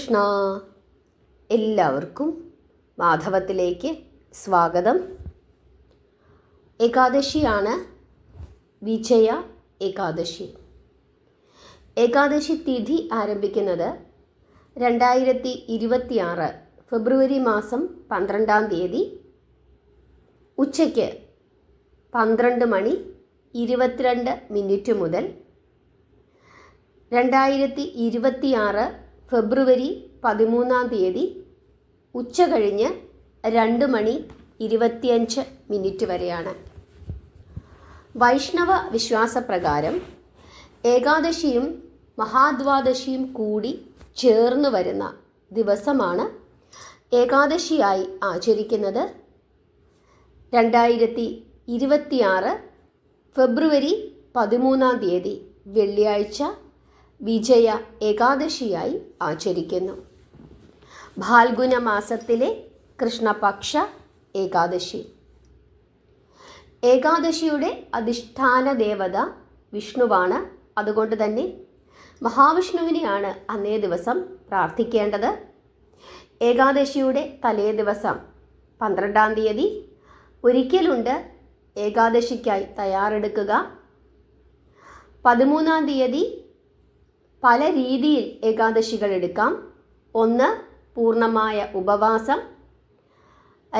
കൃഷ്ണ. എല്ലാവർക്കും മാധവത്തിലേക്ക് സ്വാഗതം. ഏകാദശിയാണ് വിജയ ഏകാദശി. ഏകാദശി തിഥി ആരംഭിക്കുന്നത് രണ്ടായിരത്തി ഇരുപത്തിയാറ് ഫെബ്രുവരി മാസം പന്ത്രണ്ടാം തീയതി ഉച്ചയ്ക്ക് പന്ത്രണ്ട് മണി ഇരുപത്തിരണ്ട് മിനിറ്റ് മുതൽ രണ്ടായിരത്തി ഇരുപത്തിയാറ് ഫെബ്രുവരി പതിമൂന്നാം തീയതി ഉച്ച കഴിഞ്ഞ് രണ്ട് മണി ഇരുപത്തിയഞ്ച് മിനിറ്റ് വരെയാണ്. വൈഷ്ണവ വിശ്വാസപ്രകാരം ഏകാദശിയും മഹാദ്വാദശിയും കൂടി ചേർന്ന് വരുന്ന ദിവസമാണ് ഏകാദശിയായി ആചരിക്കുന്നത്. രണ്ടായിരത്തി ഇരുപത്തിയാറ് ഫെബ്രുവരി പതിമൂന്നാം തീയതി വെള്ളിയാഴ്ച വിജയ ഏകാദശിയായി ആചരിക്കുന്നു. ഭാൽഗുന മാസത്തിലെ കൃഷ്ണപക്ഷ ഏകാദശി. ഏകാദശിയുടെ അധിഷ്ഠാന ദേവത വിഷ്ണുവാണ്. അതുകൊണ്ട് തന്നെ മഹാവിഷ്ണുവിനെയാണ് അന്നേ ദിവസം പ്രാർത്ഥിക്കേണ്ടത്. ഏകാദശിയുടെ തലേ ദിവസം പന്ത്രണ്ടാം തീയതി ഒരിക്കലുണ്ട് ഏകാദശിക്കായി തയ്യാറെടുക്കുക. പതിമൂന്നാം തീയതി പല രീതിയിൽ ഏകാദശികൾ എടുക്കാം. ഒന്ന് പൂർണമായ ഉപവാസം.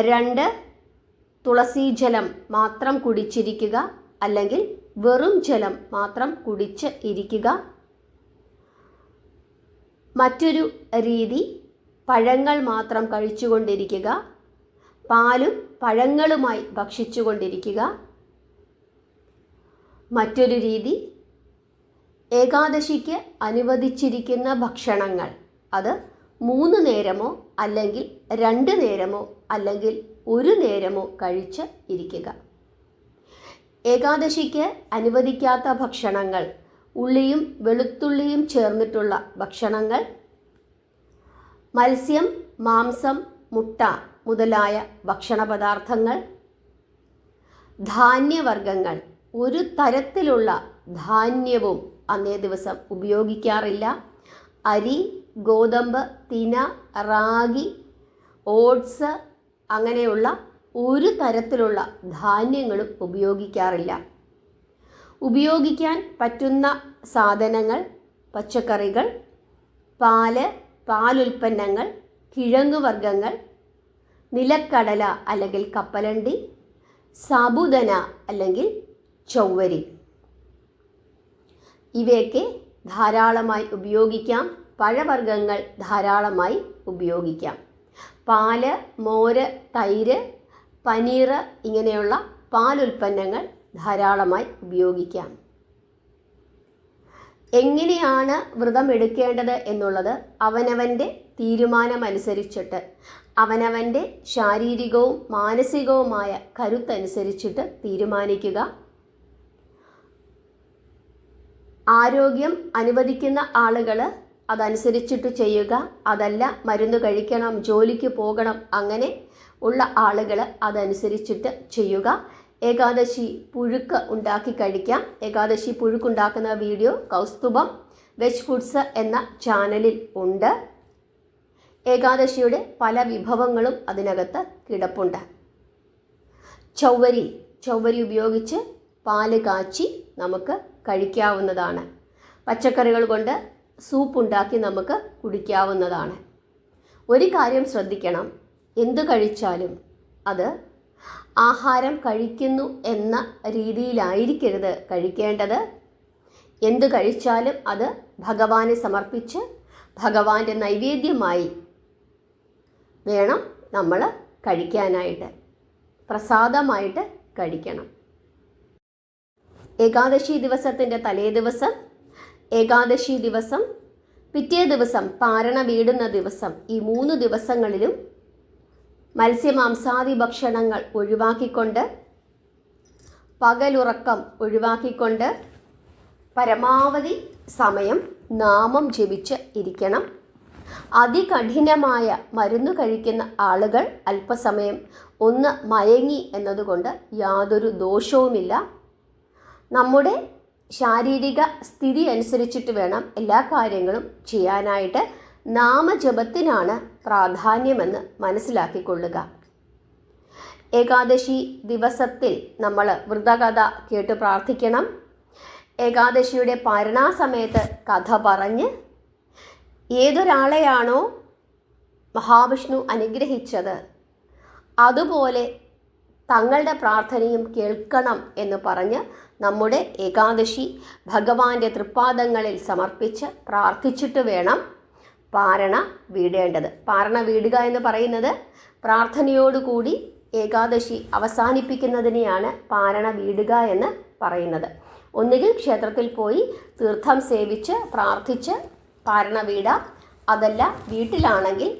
രണ്ട് തുളസി ജലം മാത്രം കുടിച്ചിരിക്കുക അല്ലെങ്കിൽ വെറും ജലം മാത്രം കുടിച്ച് ഇരിക്കുക. മറ്റൊരു രീതി പഴങ്ങൾ മാത്രം കഴിച്ചുകൊണ്ടിരിക്കുക. പാലും പഴങ്ങളുമായി ഭക്ഷിച്ചുകൊണ്ടിരിക്കുക. മറ്റൊരു രീതി ഏകാദശിക്ക് അനുവദിച്ചിരിക്കുന്ന ഭക്ഷണങ്ങൾ. അത് മൂന്ന് നേരമോ അല്ലെങ്കിൽ രണ്ട് നേരമോ അല്ലെങ്കിൽ ഒരു നേരമോ കഴിച്ച് ഇരിക്കുക. ഏകാദശിക്ക് അനുവദിക്കാത്ത ഭക്ഷണങ്ങൾ. ഉള്ളിയും വെളുത്തുള്ളിയും ചേർന്നിട്ടുള്ള ഭക്ഷണങ്ങൾ. മത്സ്യം മാംസം മുട്ട മുതലായ ഭക്ഷണ പദാർത്ഥങ്ങൾ ധാന്യവർഗങ്ങൾ ഒരു തരത്തിലുള്ള ധാന്യവും അന്നേ ദിവസം ഉപയോഗിക്കാറില്ല. അരി ഗോതമ്പ് തിന റാഗി ഓട്സ് അങ്ങനെയുള്ള ഒരു തരത്തിലുള്ള ധാന്യങ്ങളും ഉപയോഗിക്കാറില്ല. ഉപയോഗിക്കാൻ പറ്റുന്ന സാധനങ്ങൾ പച്ചക്കറികൾ പാൽ പാലുൽപ്പന്നങ്ങൾ കിഴങ്ങുവർഗങ്ങൾ നിലക്കടല അല്ലെങ്കിൽ കപ്പലണ്ടി സാബുദന അല്ലെങ്കിൽ ചൊവ്വരി ഇവയൊക്കെ ധാരാളമായി ഉപയോഗിക്കാം. പഴവർഗങ്ങൾ ധാരാളമായി ഉപയോഗിക്കാം. പാൽ മോര് തൈര് പനീർ ഇങ്ങനെയുള്ള പാലുൽപ്പന്നങ്ങൾ ധാരാളമായി ഉപയോഗിക്കാം. എങ്ങനെയാണ് വ്രതം എടുക്കേണ്ടത് എന്നുള്ളത് അവനവന്റെ തീരുമാനമനുസരിച്ചിട്ട് അവനവന്റെ ശാരീരികവും മാനസികവുമായ കരുത്തനുസരിച്ചിട്ട് തീരുമാനിക്കുക ആരോഗ്യം അനുവദിക്കുന്ന ആളുകൾ അതനുസരിച്ചിട്ട് ചെയ്യുക. അതല്ല മരുന്ന് കഴിക്കണം ജോലിക്ക് പോകണം അങ്ങനെ ഉള്ള ആളുകൾ അതനുസരിച്ചിട്ട് ചെയ്യുക. ഏകാദശി പുഴുക്ക് ഉണ്ടാക്കി കഴിക്കാം. ഏകാദശി പുഴുക്കുണ്ടാക്കുന്ന വീഡിയോ കൗസ്തുഭം വെജ് ഫുഡ്സ് എന്ന ചാനലിൽ ഉണ്ട്. ഏകാദശിയുടെ പല വിഭവങ്ങളും അതിനകത്ത് കിടപ്പുണ്ട്. ചൗവരി ചൗവരി ഉപയോഗിച്ച് പാൽ കാച്ചി നമുക്ക് കഴിക്കാവുന്നതാണ്. പച്ചക്കറികൾ കൊണ്ട് സൂപ്പ് ഉണ്ടാക്കി നമുക്ക് കുടിക്കാവുന്നതാണ്. ഒരു കാര്യം ശ്രദ്ധിക്കണം. എന്തു കഴിച്ചാലും അത് ആഹാരം കഴിക്കുന്നു എന്ന രീതിയിലായിരിക്കരുത് കഴിക്കേണ്ടത്. എന്തു കഴിച്ചാലും അത് ഭഗവാനെ സമർപ്പിച്ച് ഭഗവാന്റെ നൈവേദ്യമായി വേണം നമ്മൾ കഴിക്കാനായിട്ട്. പ്രസാദമായിട്ട് കഴിക്കണം. ഏകാദശി ദിവസത്തിന്റെ തലേ ദിവസം ഏകാദശി ദിവസം പിറ്റേ ദിവസം പാരണ വീടുന്ന ദിവസം ഈ മൂന്ന് ദിവസങ്ങളിലും മത്സ്യമാംസാദി ഭക്ഷണങ്ങൾ ഒഴിവാക്കിക്കൊണ്ട് പകലുറക്കം ഒഴിവാക്കിക്കൊണ്ട് പരമാവധി സമയം നാമം ജപിച്ച് ഇരിക്കണം. അതികഠിനമായ മരുന്ന് കഴിക്കുന്ന ആളുകൾ അല്പസമയം ഒന്ന് മയങ്ങി എന്നതുകൊണ്ട് യാതൊരു ദോഷവുമില്ല. നമ്മുടെ ശാരീരിക സ്ഥിതി അനുസരിച്ചിട്ട് വേണം എല്ലാ കാര്യങ്ങളും ചെയ്യാനായിട്ട്. നാമജപത്തിനാണ് പ്രാധാന്യമെന്ന് മനസ്സിലാക്കിക്കൊള്ളുക. ഏകാദശി ദിവസത്തിൽ നമ്മൾ വൃതകഥ കേട്ട് പ്രാർത്ഥിക്കണം. ഏകാദശിയുടെ പാരണാസമയത്ത് കഥ പറഞ്ഞ് ഏതൊരാളെയാണോ മഹാവിഷ്ണു അനുഗ്രഹിച്ചത് അതുപോലെ തങ്ങളുടെ പ്രാർത്ഥനയും കേൾക്കണം എന്ന് പറഞ്ഞ് നമ്മുടെ ഏകാദശി ഭഗവാന്റെ തൃപ്പാദങ്ങളിൽ സമർപ്പിച്ച് പ്രാർത്ഥിച്ചിട്ട് വേണം പാരണ വീടേണ്ടത്. പാരണ വീടുക എന്ന് പറയുന്നത് പ്രാർത്ഥനയോടുകൂടി ഏകാദശി അവസാനിപ്പിക്കുന്നതിനെയാണ് പാരണ വീടുക എന്ന് പറയുന്നത്. ഒന്നുകിൽ ക്ഷേത്രത്തിൽ പോയി തീർത്ഥം സേവിച്ച് പ്രാർത്ഥിച്ച് പാരണ വീടാം. അതല്ല വീട്ടിലാണെങ്കിൽ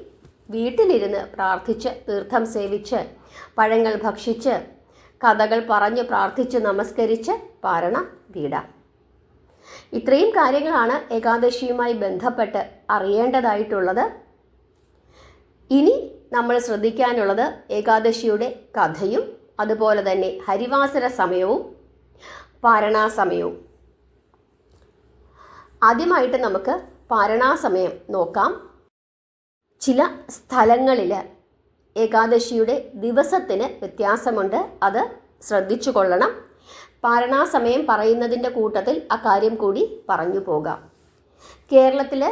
വീട്ടിലിരുന്ന് പ്രാർത്ഥിച്ച് തീർത്ഥം സേവിച്ച് പഴങ്ങൾ ഭക്ഷിച്ച് കഥകൾ പറഞ്ഞ് പ്രാർത്ഥിച്ച് നമസ്കരിച്ച് പാരണ വീടാം. ഇത്രയും കാര്യങ്ങളാണ് ഏകാദശിയുമായി ബന്ധപ്പെട്ട് അറിയേണ്ടതായിട്ടുള്ളത്. ഇനി നമ്മൾ ശ്രദ്ധിക്കാനുള്ളത് ഏകാദശിയുടെ കഥയും അതുപോലെ തന്നെ ഹരിവാസര സമയവും പാരണാസമയവും ആദ്യമായിട്ട് നമുക്ക് പാരണാസമയം നോക്കാം. ചില സ്ഥലങ്ങളിൽ ഏകാദശിയുടെ ദിവസത്തിന് വ്യത്യാസമുണ്ട്. അത് ശ്രദ്ധിച്ചു കൊള്ളണം. പാരണാസമയം പറയുന്നതിന്റെ കൂട്ടത്തിൽ ആ കാര്യം കൂടി പറഞ്ഞു പോകാം. കേരളത്തിൽ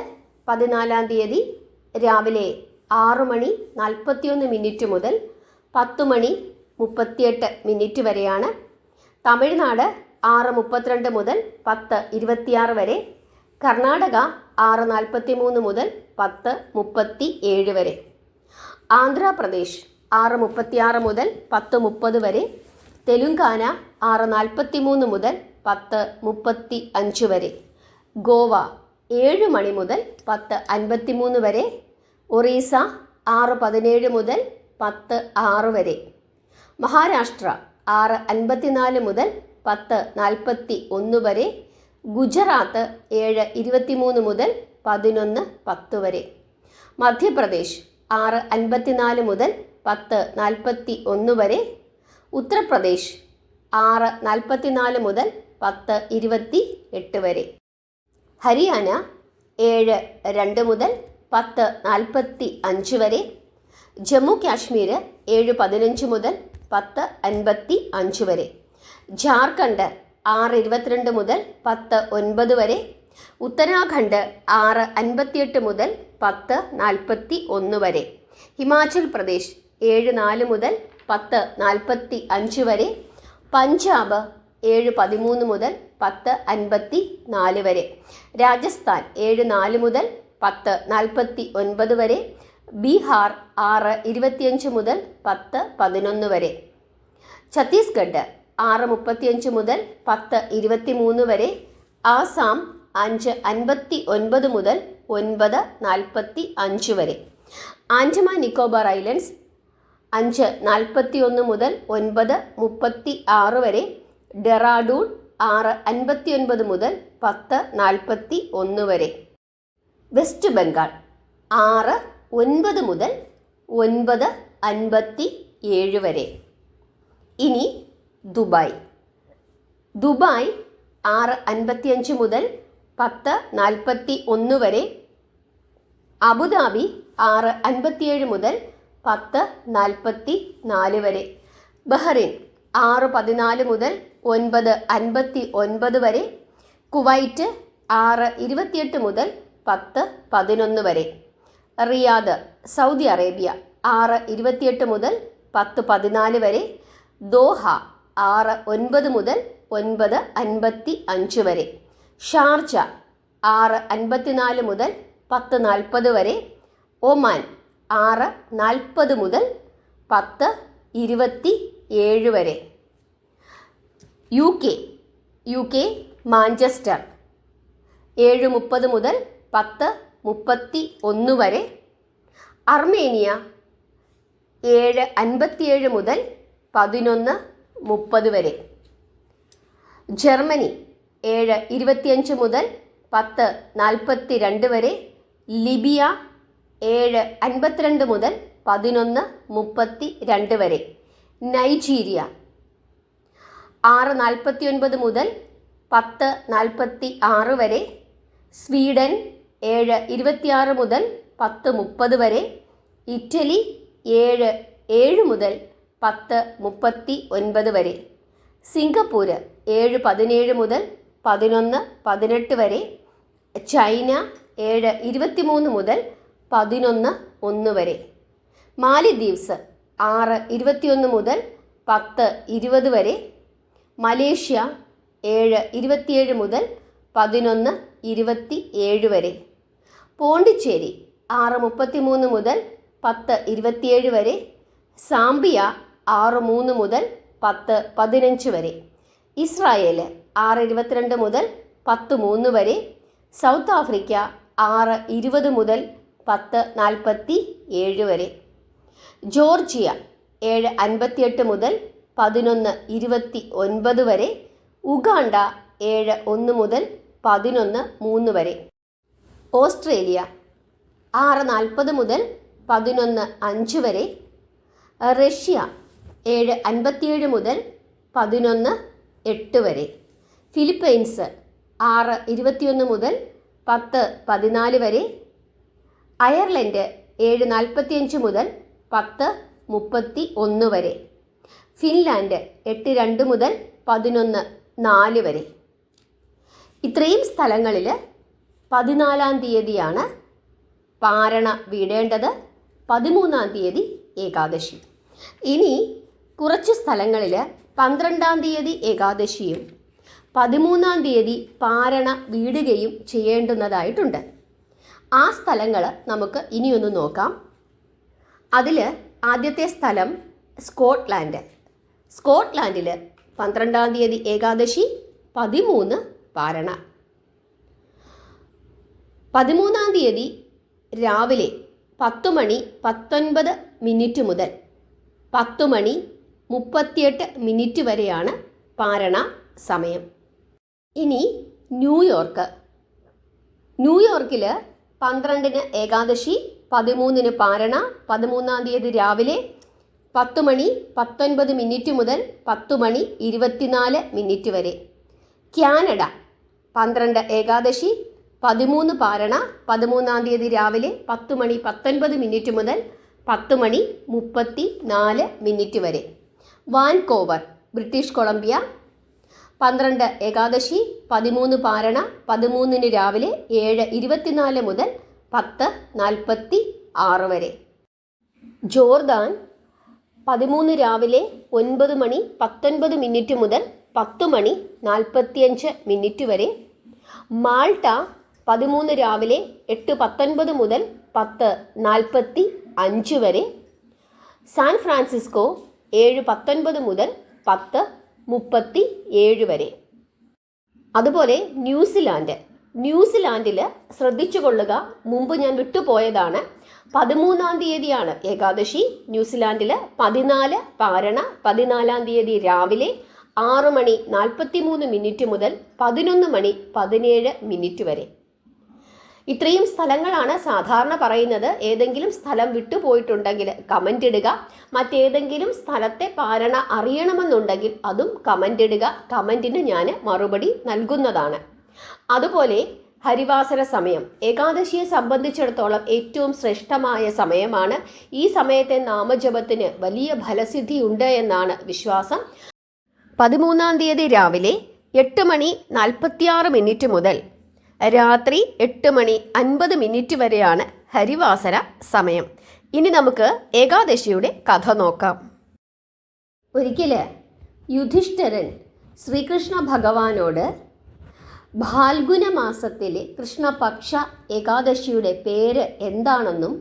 പതിനാലാം തീയതി രാവിലെ ആറു മണി നാൽപ്പത്തിയൊന്ന് മിനിറ്റ് മുതൽ പത്ത് മണി മുപ്പത്തിയെട്ട് മിനിറ്റ് വരെയാണ്. തമിഴ്നാട് ആറ് മുപ്പത്തിരണ്ട് മുതൽ പത്ത് ഇരുപത്തിയാറ് വരെ കർണാടക ആറ് നാൽപ്പത്തി മൂന്ന് മുതൽ പത്ത് മുപ്പത്തി ഏഴ് വരെ. ആന്ധ്രാപ്രദേശ് ആറ് മുപ്പത്തിയാറ് മുതൽ പത്ത് മുപ്പത് വരെ. തെലുങ്കാന ആറ് നാൽപ്പത്തി മൂന്ന് മുതൽ പത്ത് മുപ്പത്തി അഞ്ച് വരെ. ഗോവ ഏഴ് മണി മുതൽ പത്ത് അൻപത്തി മൂന്ന് വരെ. ഒറീസ ആറ് പതിനേഴ് മുതൽ പത്ത് ആറ് വരെ. മഹാരാഷ്ട്ര ആറ് അൻപത്തിനാല് മുതൽ പത്ത് നാൽപ്പത്തി ഒന്ന് വരെ. ഗുജറാത്ത് ഏഴ് ഇരുപത്തിമൂന്ന് മുതൽ പതിനൊന്ന് പത്ത് വരെ. മധ്യപ്രദേശ് ആറ് അൻപത്തിനാല് മുതൽ പത്ത് നാൽപ്പത്തി ഒന്ന് വരെ. ഉത്തർപ്രദേശ് ആറ് നാൽപ്പത്തിനാല് മുതൽ പത്ത് ഇരുപത്തി എട്ട് വരെ. ഹരിയാന ഏഴ് രണ്ട് മുതൽ പത്ത് നാൽപ്പത്തി അഞ്ച് വരെ. ജമ്മു കാശ്മീർ ഏഴ് പതിനഞ്ച് മുതൽ പത്ത് അൻപത്തി അഞ്ച് വരെ. ജാർഖണ്ഡ് ആറ് ഇരുപത്തിരണ്ട് മുതൽ പത്ത് ഒൻപത് വരെ. ഉത്തരാഖണ്ഡ് ആറ് അൻപത്തിയെട്ട് മുതൽ പത്ത് നാൽപ്പത്തി ഒന്ന് വരെ. ഹിമാചൽ പ്രദേശ് ഏഴ് നാല് മുതൽ പത്ത് നാൽപ്പത്തി അഞ്ച് വരെ. പഞ്ചാബ് ഏഴ് പതിമൂന്ന് മുതൽ പത്ത് അൻപത്തി നാല് വരെ. രാജസ്ഥാൻ ഏഴ് നാല് മുതൽ പത്ത് നാൽപ്പത്തി ഒൻപത് വരെ. ബീഹാർ ആറ് ഇരുപത്തിയഞ്ച് മുതൽ പത്ത് പതിനൊന്ന് വരെ. ഛത്തീസ്ഗഡ് ആറ് മുപ്പത്തിയഞ്ച് മുതൽ പത്ത് ഇരുപത്തി മൂന്ന് വരെ. ആസാം അഞ്ച് അൻപത്തി ഒൻപത് മുതൽ ഒൻപത് നാൽപ്പത്തി അഞ്ച് വരെ. ആൻഡമാൻ നിക്കോബാർ ഐലൻഡ്സ് അഞ്ച് നാൽപ്പത്തി ഒന്ന് മുതൽ ഒൻപത് മുപ്പത്തി ആറ് വരെ. ഡെറാഡൂൺ ആറ് അൻപത്തി ഒൻപത് മുതൽ പത്ത് നാൽപ്പത്തി ഒന്ന് വരെ. വെസ്റ്റ് ബംഗാൾ ആറ് ഒൻപത് മുതൽ ഒൻപത് അൻപത്തി ഏഴ് വരെ. ഇനി ദുബായ്. ദുബായ് ആറ് അൻപത്തിയഞ്ച് മുതൽ പത്ത് നാൽപ്പത്തി ഒന്ന് വരെ. അബുദാബി ആറ് അൻപത്തിയേഴ് മുതൽ പത്ത് നാൽപ്പത്തി നാല് വരെ. ബഹ്റിൻ ആറ് പതിനാല് മുതൽ ഒൻപത് അൻപത്തി ഒൻപത് വരെ. കുവൈറ്റ് ആറ് ഇരുപത്തിയെട്ട് മുതൽ പത്ത് പതിനൊന്ന് വരെ. റിയാദ് സൗദി അറേബ്യ ആറ് ഇരുപത്തിയെട്ട് മുതൽ പത്ത് പതിനാല് വരെ. ദോഹ ആറ് ഒൻപത് മുതൽ ഒൻപത് അൻപത്തി അഞ്ച് വരെ. ഷാർജ ആറ് അൻപത്തിനാല് മുതൽ പത്ത് നാൽപ്പത് വരെ. ഒമാൻ ആറ് നാൽപ്പത് മുതൽ പത്ത് ഇരുപത്തി ഏഴ് വരെ. U K U K Manchester ഏഴ് മുപ്പത് മുതൽ പത്ത് മുപ്പത്തി ഒന്ന് വരെ. അർമേനിയ ഏഴ് അൻപത്തിയേഴ് മുതൽ പതിനൊന്ന് മുപ്പത് വരെ. ജർമ്മനി ഏഴ് ഇരുപത്തിയഞ്ച് മുതൽ പത്ത് നാൽപ്പത്തി രണ്ട് വരെ. ലിബിയ ഏഴ് അൻപത്തിരണ്ട് മുതൽ പതിനൊന്ന് മുപ്പത്തി രണ്ട് വരെ. നൈജീരിയ ആറ് നാൽപ്പത്തി ഒൻപത് മുതൽ പത്ത് നാൽപ്പത്തി ആറ് വരെ. സ്വീഡൻ ഏഴ് ഇരുപത്തിയാറ് മുതൽ പത്ത് മുപ്പത് വരെ. ഇറ്റലി ഏഴ് ഏഴ് മുതൽ പത്ത് മുപ്പത്തി ഒൻപത് വരെ. സിംഗപ്പൂർ ഏഴ് പതിനേഴ് മുതൽ പതിനൊന്ന് പതിനെട്ട് വരെ. ചൈന ഏഴ് ഇരുപത്തിമൂന്ന് മുതൽ പതിനൊന്ന് ഒന്ന് വരെ. മാലിദ്വീപ്സ് ആറ് ഇരുപത്തിയൊന്ന് മുതൽ പത്ത് ഇരുപത് വരെ. മലേഷ്യ ഏഴ് ഇരുപത്തിയേഴ് മുതൽ പതിനൊന്ന് ഇരുപത്തി ഏഴ് വരെ. പോണ്ടിച്ചേരി ആറ് മുപ്പത്തിമൂന്ന് മുതൽ പത്ത് ഇരുപത്തിയേഴ് വരെ. സാംബിയ ആറ് മൂന്ന് മുതൽ പത്ത് പതിനഞ്ച് വരെ. ഇസ്രായേൽ ആറ് ഇരുപത്തിരണ്ട് മുതൽ പത്ത് മൂന്ന് വരെ. സൗത്ത് ആഫ്രിക്ക ആറ് ഇരുപത് മുതൽ പത്ത് നാൽപ്പത്തി ഏഴ് വരെ. ജോർജിയ ഏഴ് അൻപത്തിയെട്ട് മുതൽ പതിനൊന്ന് ഇരുപത്തി ഒൻപത് വരെ. ഉഗാണ്ട ഏഴ് ഒന്ന് മുതൽ പതിനൊന്ന് മൂന്ന് വരെ. ഓസ്ട്രേലിയ ആറ് നാൽപ്പത് മുതൽ പതിനൊന്ന് അഞ്ച് വരെ. റഷ്യ ഏഴ് അൻപത്തിയേഴ് മുതൽ പതിനൊന്ന് എട്ട് വരെ. ഫിലിപ്പൈൻസ് ആറ് ഇരുപത്തിയൊന്ന് മുതൽ പത്ത് പതിനാല് വരെ. അയർലൻഡ് ഏഴ് നാൽപ്പത്തിയഞ്ച് മുതൽ പത്ത് മുപ്പത്തി ഒന്ന് വരെ. ഫിൻലാൻഡ് എട്ട് രണ്ട് മുതൽ പതിനൊന്ന് നാല് വരെ. ഇത്രയും സ്ഥലങ്ങളിൽ പതിനാലാം തീയതിയാണ് പാരണ വീടേണ്ടത്. പതിമൂന്നാം തീയതി ഏകാദശി. ഇനി കുറച്ച് സ്ഥലങ്ങളിൽ പന്ത്രണ്ടാം തീയതി ഏകാദശിയും പതിമൂന്നാം തീയതി പാരണ വീടുകയും ചെയ്യേണ്ടുന്നതായിട്ടുണ്ട്. ആ സ്ഥലങ്ങൾ നമുക്ക് ഇനിയൊന്ന് നോക്കാം. അതിൽ ആദ്യത്തെ സ്ഥലം സ്കോട്ട്ലാൻഡ്. സ്കോട്ട്ലാൻഡിൽ പന്ത്രണ്ടാം തീയതി ഏകാദശി പതിമൂന്ന് പാരണ. പതിമൂന്നാം തീയതി രാവിലെ പത്ത് മണി പത്തൊൻപത് മിനിറ്റ് മുതൽ പത്ത് മണി മുപ്പത്തിയെട്ട് മിനിറ്റ് വരെയാണ് പാരണ സമയം. ഇനി ന്യൂയോർക്ക് ന്യൂയോർക്കിൽ പന്ത്രണ്ടിന് ഏകാദശി പതിമൂന്നിന് പാരണ പതിമൂന്നാം തീയതി രാവിലെ പത്ത് മണി പത്തൊൻപത് മിനിറ്റ് മുതൽ പത്ത് മണി ഇരുപത്തിനാല് മിനിറ്റ് വരെ. കാനഡ പന്ത്രണ്ട് ഏകാദശി പതിമൂന്ന് പാരണ പതിമൂന്നാം തീയതി രാവിലെ പത്ത് മണി പത്തൊൻപത് മിനിറ്റ് മുതൽ പത്ത് മണി മുപ്പത്തി നാല് മിനിറ്റ് വരെ. Vancouver British Columbia. പന്ത്രണ്ട് ഏകാദശി പതിമൂന്ന് പാരണ പതിമൂന്നിന് രാവിലെ ഏഴ് ഇരുപത്തിനാല് മുതൽ പത്ത് നാൽപ്പത്തി ആറ് വരെ. ജോർദാൻ പതിമൂന്ന് രാവിലെ ഒൻപത് മണി പത്തൊൻപത് മിനിറ്റ് മുതൽ പത്ത് മണി നാൽപ്പത്തിയഞ്ച് മിനിറ്റ് വരെ. മാൾട്ട പതിമൂന്ന് രാവിലെ എട്ട് പത്തൊൻപത് മുതൽ പത്ത് നാൽപ്പത്തി അഞ്ച് വരെ. സാൻ ഫ്രാൻസിസ്കോ ഏഴ് പത്തൊൻപത് മുതൽ പത്ത് മുപ്പത്തി ഏഴ് വരെ. അതുപോലെ ന്യൂസിലാൻഡ്. ന്യൂസിലാൻഡിൽ ശ്രദ്ധിച്ചു കൊള്ളുക മുമ്പ് ഞാൻ വിട്ടുപോയതാണ് പതിമൂന്നാം തീയതിയാണ് ഏകാദശി. ന്യൂസിലാൻഡിൽ പതിനാല് പാരണ പതിനാലാം തീയതി രാവിലെ ആറ് മണി നാൽപ്പത്തി മൂന്ന് മിനിറ്റ് മുതൽ പതിനൊന്ന് മണി പതിനേഴ് മിനിറ്റ് വരെ. ഇത്രയും സ്ഥലങ്ങളാണ് സാധാരണ പറയുന്നത്. ഏതെങ്കിലും സ്ഥലം വിട്ടുപോയിട്ടുണ്ടെങ്കിൽ കമന്റ് ഇടുക. മറ്റേതെങ്കിലും സ്ഥലത്തെ പാരണ അറിയണമെന്നുണ്ടെങ്കിൽ അതും കമന്റ് ഇടുക. കമന്റിന് ഞാൻ മറുപടി നൽകുന്നതാണ്. അതുപോലെ ഹരിവാസര സമയം. ഏകാദശിയെ സംബന്ധിച്ചിടത്തോളം ഏറ്റവും ശ്രേഷ്ഠമായ സമയമാണ്. ഈ സമയത്തെ നാമജപത്തിന് വലിയ ഫലസിദ്ധി ഉണ്ട് എന്നാണ് വിശ്വാസം. പതിമൂന്നാം തീയതി രാവിലെ എട്ട് മണി നാൽപ്പത്തിയാറ് മിനിറ്റ് മുതൽ രാത്രി എട്ട് മണി അൻപത് മിനിറ്റ് വരെയാണ് ഹരിവാസര സമയം. ഇനി നമുക്ക് ഏകാദശിയുടെ കഥ നോക്കാം. ഒരിക്കൽ യുധിഷ്ഠിരൻ ശ്രീകൃഷ്ണ ഭഗവാനോട് ഭാൽഗുന മാസത്തിലെ കൃഷ്ണപക്ഷ ഏകാദശിയുടെ പേര് എന്താണെന്നും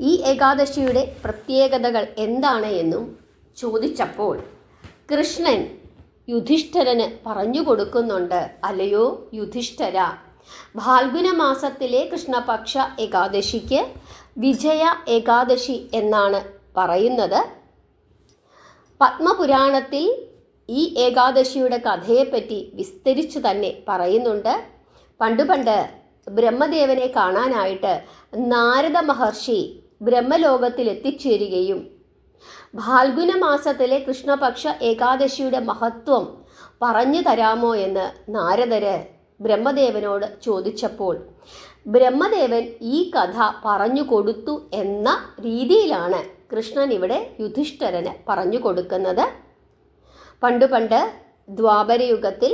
ഈ ഏകാദശിയുടെ പ്രത്യേകതകൾ എന്താണ് എന്നും ചോദിച്ചപ്പോൾ കൃഷ്ണൻ യുധിഷ്ഠരന് പറഞ്ഞു കൊടുക്കുന്നുണ്ട് അല്ലയോ യുധിഷ്ഠര ഫാൽഗുന മാസത്തിലെ കൃഷ്ണപക്ഷ ഏകാദശിക്ക് വിജയ ഏകാദശി എന്നാണ് പറയുന്നത്. പത്മപുരാണത്തിൽ ഈ ഏകാദശിയുടെ കഥയെപ്പറ്റി വിസ്തരിച്ചു തന്നെ പറയുന്നുണ്ട്. പണ്ടു പണ്ട് ബ്രഹ്മദേവനെ കാണാനായിട്ട് നാരദ മഹർഷി ബ്രഹ്മലോകത്തിൽ എത്തിച്ചേരുകയും ഫാൽഗുന മാസത്തിലെ കൃഷ്ണപക്ഷ ഏകാദശിയുടെ മഹത്വം പറഞ്ഞു തരാമോ എന്ന് നാരദര് ബ്രഹ്മദേവനോട് ചോദിച്ചപ്പോൾ ബ്രഹ്മദേവൻ ഈ കഥ പറഞ്ഞു കൊടുത്തു എന്ന രീതിയിലാണ് കൃഷ്ണൻ ഇവിടെ യുധിഷ്ഠരന് പറഞ്ഞു കൊടുക്കുന്നത്. പണ്ട് പണ്ട് ദ്വാപരയുഗത്തിൽ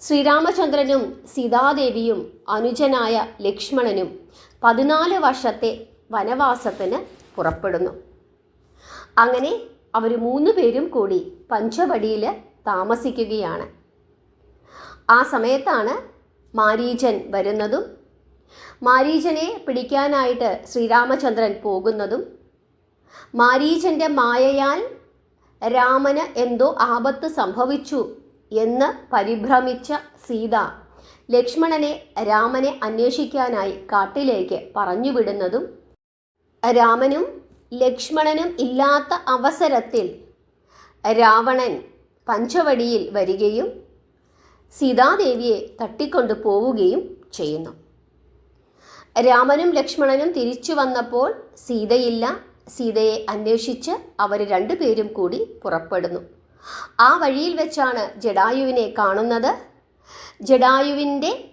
ശ്രീരാമചന്ദ്രനും സീതാദേവിയും അനുജനായ ലക്ഷ്മണനും പതിനാല് വർഷത്തെ വനവാസത്തിന് പുറപ്പെടുന്നു. അങ്ങനെ അവർ മൂന്ന് പേരും കൂടി പഞ്ചവടിയിൽ താമസിക്കുകയാണ്. ആ സമയത്താണ് മാരീചൻ വരുന്നതും. മാരീചനെ പിടിക്കാനായിട്ട് ശ്രീരാമചന്ദ്രൻ പോകുന്നതും. മാരീചന്റെ മായയാൽ രാമന് എന്തോ ആപത്ത് സംഭവിച്ചു എന്ന് പരിഭ്രമിച്ച സീത ലക്ഷ്മണനെ രാമനെ അന്വേഷിക്കാനായി കാട്ടിലേക്ക് പറഞ്ഞുവിടുന്നതും. രാമനും ലക്ഷ്മണനും ഇല്ലാത്ത അവസരത്തിൽ രാവണൻ പഞ്ചവടിയിൽ വരികയും സീതാദേവിയെ തട്ടിക്കൊണ്ടു പോവുകയും ചെയ്യുന്നു. രാമനും ലക്ഷ്മണനും തിരിച്ചു വന്നപ്പോൾ സീതയില്ല. സീതയെ അന്വേഷിച്ച് അവർ രണ്ടുപേരും കൂടി പുറപ്പെടുന്നു. ആ വഴിയിൽ വെച്ചാണ് ജഡായുവിനെ കാണുന്നത്. ജഡായുവിന്റെ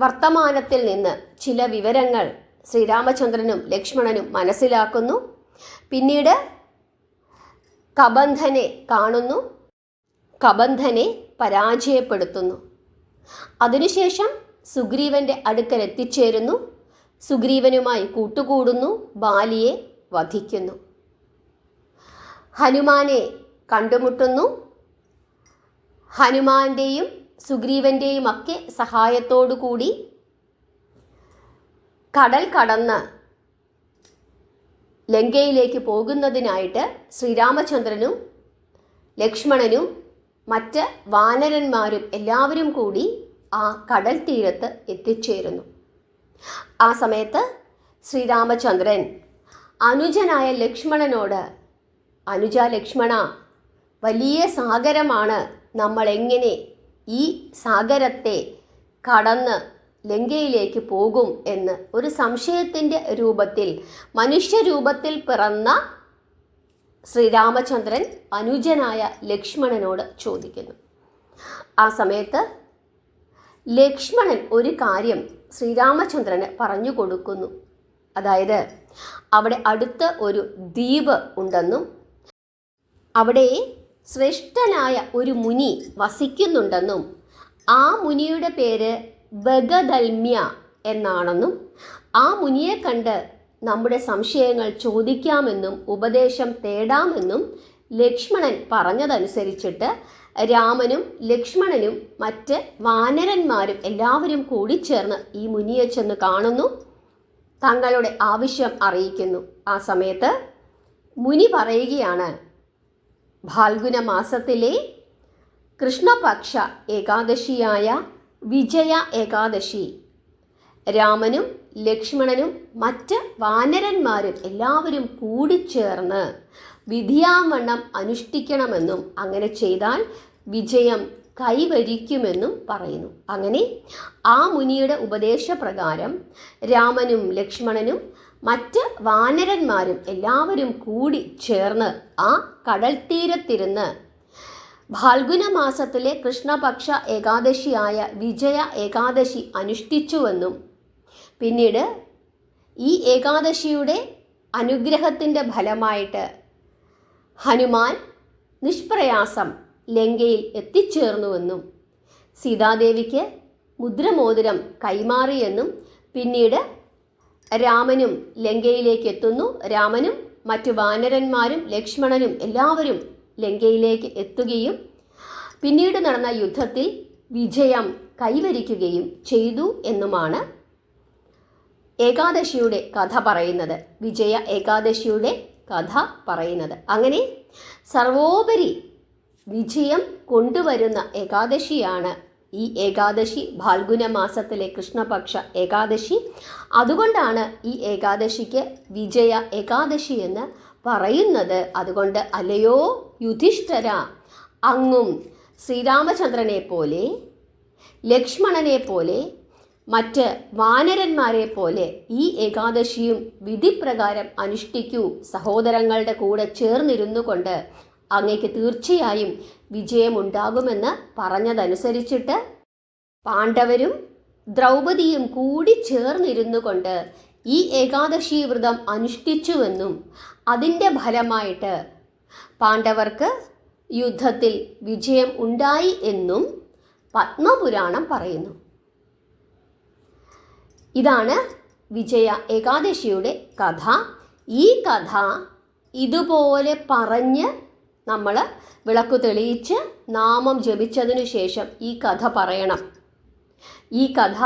വർത്തമാനത്തിൽ നിന്ന് ചില വിവരങ്ങൾ ശ്രീരാമചന്ദ്രനും ലക്ഷ്മണനും മനസ്സിലാക്കുന്നു. പിന്നീട് കബന്ധനെ കാണുന്നു. കബന്ധനെ പരാജയപ്പെടുത്തുന്നു. അതിനുശേഷം സുഗ്രീവന്റെ അടുക്കൽ എത്തിച്ചേരുന്നു. സുഗ്രീവനുമായി കൂട്ടുകൂടുന്നു ബാലിയെ വധിക്കുന്നു. ഹനുമാനെ കണ്ടുമുട്ടുന്നു. ഹനുമാന്റെയും സുഗ്രീവന്റെയും ഒക്കെ സഹായത്തോടുകൂടി കടൽ കടന്ന് ലങ്കയിലേക്ക് പോകുന്നതിനായിട്ട് ശ്രീരാമചന്ദ്രനും ലക്ഷ്മണനും മറ്റ് വാനരന്മാരും എല്ലാവരും കൂടി ആ കടൽ തീരത്ത് എത്തിച്ചേരുന്നു. ആ സമയത്ത് ശ്രീരാമചന്ദ്രൻ അനുജനായ ലക്ഷ്മണനോട് അനുജ ലക്ഷ്മണ വലിയ സാഗരമാണ്. നമ്മൾ എങ്ങനെ ഈ സാഗരത്തെ കടന്ന് ലങ്കയിലേക്ക് പോകും? എന്ന് ഒരു സംശയത്തിന്റെ രൂപത്തിൽ മനുഷ്യരൂപത്തിൽ പിറന്ന ശ്രീരാമചന്ദ്രൻ അനുജനായ ലക്ഷ്മണനോട് ചോദിക്കുന്നു. ആ സമയത്ത് ലക്ഷ്മണൻ ഒരു കാര്യം ശ്രീരാമചന്ദ്രന് പറഞ്ഞു കൊടുക്കുന്നു. അതായത് അവിടെ അടുത്ത് ഒരു ദ്വീപ് ഉണ്ടെന്നും അവിടെ ശ്രേഷ്ഠനായ ഒരു മുനി വസിക്കുന്നുണ്ടെന്നും ആ മുനിയുടെ പേര് ബഗദൽമ്യ എന്നാണെന്നും ആ മുനിയെ കണ്ട് നമ്മുടെ സംശയങ്ങൾ ചോദിക്കാമെന്നും ഉപദേശം തേടാമെന്നും ലക്ഷ്മണൻ പറഞ്ഞതനുസരിച്ചിട്ട് രാമനും ലക്ഷ്മണനും മറ്റ് വാനരന്മാരും എല്ലാവരും കൂടി ചേർന്ന് ഈ മുനിയെ ചെന്ന് കാണുന്നു. തങ്ങളുടെ ആവശ്യം അറിയിക്കുന്നു. ആ സമയത്ത് മുനി പറയുകയാണ് ഫാൽഗുന മാസത്തിലെ കൃഷ്ണപക്ഷ ഏകാദശിയായ വിജയ ഏകാദശി. രാമനും ലക്ഷ്മണനും മറ്റ് വാനരന്മാരും എല്ലാവരും കൂടിച്ചേർന്ന് വിധിയാവണ്ണം അനുഷ്ഠിക്കണമെന്നും അങ്ങനെ ചെയ്താൽ വിജയം കൈവരിക്കുമെന്നും പറയുന്നു. അങ്ങനെ ആ മുനിയുടെ ഉപദേശപ്രകാരം രാമനും ലക്ഷ്മണനും മറ്റ് വാനരന്മാരും എല്ലാവരും കൂടി ചേർന്ന് ആ കടൽ തീരത്തിരുന്ന് ഫാൽഗുന മാസത്തിലെ കൃഷ്ണപക്ഷ ഏകാദശിയായ വിജയ ഏകാദശി അനുഷ്ഠിച്ചുവെന്നും പിന്നീട് ഈ ഏകാദശിയുടെ അനുഗ്രഹത്തിന്റെ ഫലമായിട്ട് ഹനുമാൻ നിഷ്പ്രയാസം ലങ്കയിൽ എത്തിച്ചേർന്നുവെന്നും സീതാദേവിക്ക് മുദ്രമോതിരം കൈമാറിയെന്നും പിന്നീട് രാമനും ലങ്കയിലേക്ക് എത്തുന്നു. രാമനും മറ്റു വാനരന്മാരും ലക്ഷ്മണനും എല്ലാവരും ലങ്കയിലേക്ക് എത്തുകയും പിന്നീട് നടന്ന യുദ്ധത്തിൽ വിജയം കൈവരിക്കുകയും ചെയ്തു എന്നുമാണ് ഏകാദശിയുടെ കഥ പറയുന്നത് വിജയ ഏകാദശിയുടെ കഥ പറയുന്നത്. അങ്ങനെ സർവോപരി വിജയം കൊണ്ടുവരുന്ന ഏകാദശിയാണ് ഈ ഏകാദശി. ഫാൽഗുന മാസത്തിലെ കൃഷ്ണപക്ഷ ഏകാദശി. അതുകൊണ്ടാണ് ഈ ഏകാദശിക്ക് വിജയ ഏകാദശി എന്ന് പറയുന്നത്. അതുകൊണ്ട് അല്ലയോ യുധിഷ്ഠര അങ്ങും ശ്രീരാമചന്ദ്രനെ പോലെ ലക്ഷ്മണനെ പോലെ മറ്റ് വാനരന്മാരെ പോലെ ഈ ഏകാദശിയും വിധിപ്രകാരം അനുഷ്ഠിക്കൂ. സഹോദരങ്ങളുടെ കൂടെ ചേർന്നിരുന്നു കൊണ്ട് അങ്ങയ്ക്ക് തീർച്ചയായും വിജയമുണ്ടാകുമെന്ന് പറഞ്ഞതനുസരിച്ചിട്ട് പാണ്ഡവരും ദ്രൗപദിയും കൂടി ചേർന്നിരുന്നു കൊണ്ട് ഈ ഏകാദശി വ്രതം അനുഷ്ഠിച്ചുവെന്നും അതിന്റെ ഫലമായിട്ട് പാണ്ഡവർക്ക് യുദ്ധത്തിൽ വിജയം ഉണ്ടായി എന്നും പത്മപുരാണം പറയുന്നു. ഇതാണ് വിജയ ഏകാദശിയുടെ കഥ. ഈ കഥ ഇതുപോലെ പറഞ്ഞ് നമ്മൾ വിളക്ക് തെളിയിച്ച് നാമം ജപിച്ചതിനു ശേഷം ഈ കഥ പറയണം. ഈ കഥ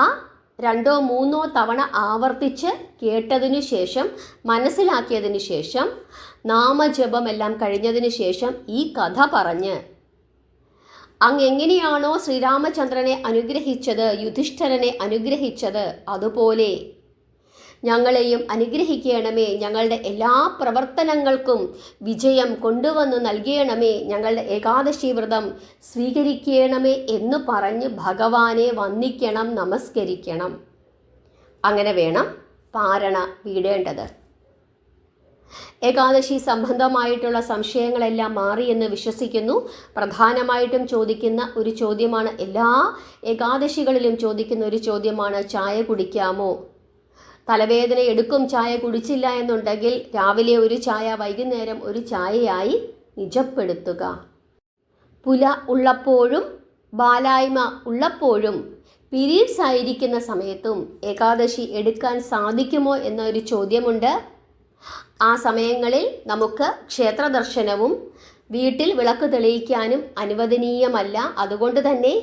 രണ്ടോ മൂന്നോ തവണ ആവർത്തിച്ച് കേട്ടതിനു ശേഷം മനസ്സിലാക്കിയതിനു ശേഷം നാമജപമെല്ലാം കഴിഞ്ഞതിന് ശേഷം ഈ കഥ പറഞ്ഞ് അങ്ങ് എങ്ങനെയാണോ ശ്രീരാമചന്ദ്രനെ അനുഗ്രഹിച്ചത് യുധിഷ്ഠരനെ അനുഗ്രഹിച്ചത്? അതുപോലെ ഞങ്ങളെയും അനുഗ്രഹിക്കണമേ. ഞങ്ങളുടെ എല്ലാ പ്രവർത്തനങ്ങൾക്കും വിജയം കൊണ്ടുവന്ന് നൽകണമേ. ഞങ്ങളുടെ ഏകാദശി വ്രതം സ്വീകരിക്കണമേ എന്ന് പറഞ്ഞ് ഭഗവാനെ വന്ദിക്കണം നമസ്കരിക്കണം. അങ്ങനെ വേണം പാരണ വീടേണ്ടത്. ഏകാദശി സംബന്ധമായിട്ടുള്ള സംശയങ്ങളെല്ലാം മാറി എന്ന് വിശ്വസിക്കുന്നു. പ്രധാനമായിട്ടും ചോദിക്കുന്ന ഒരു ചോദ്യമാണ് എല്ലാ ഏകാദശികളിലും ചോദിക്കുന്ന ഒരു ചോദ്യമാണ് ചായ കുടിക്കാമോ? തലവേദന എടുക്കും ചായ കുടിച്ചില്ല എന്നുണ്ടെങ്കിൽ രാവിലെ ഒരു ചായ വൈകുന്നേരം ഒരു ചായയായി നിജപ്പെടുത്തുക. പുല ഉള്ളപ്പോഴും ബാലായ്മ ഉള്ളപ്പോഴും പീരീഡ്സ് ആയിരിക്കുന്ന സമയത്തും ഏകാദശി എടുക്കാൻ സാധിക്കുമോ എന്നൊരു ചോദ്യമുണ്ട്. ആ സമയങ്ങളിൽ നമുക്ക് ക്ഷേത്ര ദർശനവും വീട്ടിൽ വിളക്ക് തെളിയിക്കാനും അനുവദനീയമല്ല. അതുകൊണ്ട് തന്നെ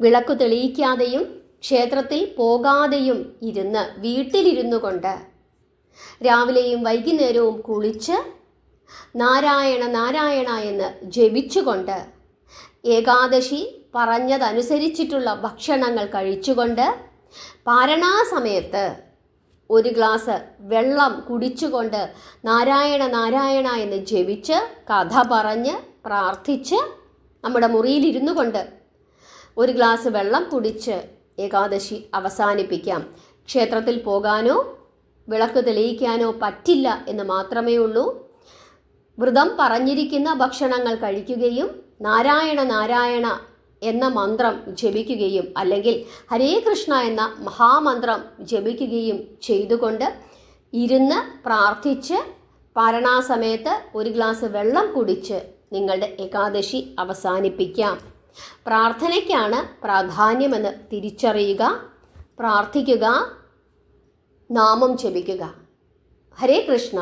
വിളക്ക് തെളിയിക്കാതെയും ക്ഷേത്രത്തിൽ പോകാതെയും ഇരുന്ന് വീട്ടിലിരുന്നു കൊണ്ട് രാവിലെയും വൈകുന്നേരവും കുളിച്ച് നാരായണ നാരായണ എന്ന് ജപിച്ചുകൊണ്ട് ഏകാദശി പറഞ്ഞതനുസരിച്ചിട്ടുള്ള ഭക്ഷണങ്ങൾ കഴിച്ചുകൊണ്ട് പാരണാസമയത്ത് ഒരു ഗ്ലാസ് വെള്ളം കുടിച്ചുകൊണ്ട് നാരായണ നാരായണ എന്ന് ജപിച്ച് കഥ പറഞ്ഞ് പ്രാർത്ഥിച്ച് നമ്മുടെ മുറിയിലിരുന്നു കൊണ്ട് ഒരു ഗ്ലാസ് വെള്ളം കുടിച്ച് ഏകാദശി അവസാനിപ്പിക്കാം. ക്ഷേത്രത്തിൽ പോകാനോ വിളക്ക് തെളിയിക്കാനോ പറ്റില്ല എന്ന് മാത്രമേ ഉള്ളൂ. വ്രതം പറഞ്ഞിരിക്കുന്ന ഭക്ഷണങ്ങൾ കഴിക്കുകയും നാരായണ നാരായണ എന്ന മന്ത്രം ജപിക്കുകയും അല്ലെങ്കിൽ ഹരേ കൃഷ്ണ എന്ന മഹാമന്ത്രം ജപിക്കുകയും ചെയ്തുകൊണ്ട് ഇരുന്ന് പ്രാർത്ഥിച്ച് പാരണാസമയത്ത് ഒരു ഗ്ലാസ് വെള്ളം കുടിച്ച് നിങ്ങളുടെ ഏകാദശി അവസാനിപ്പിക്കാം. പ്രാർത്ഥനയ്ക്കാണ് പ്രാധാന്യമെന്ന് തിരിച്ചറിയുക പ്രാർത്ഥിക്കുക നാമം ജപിക്കുക. ഹരേ കൃഷ്ണ.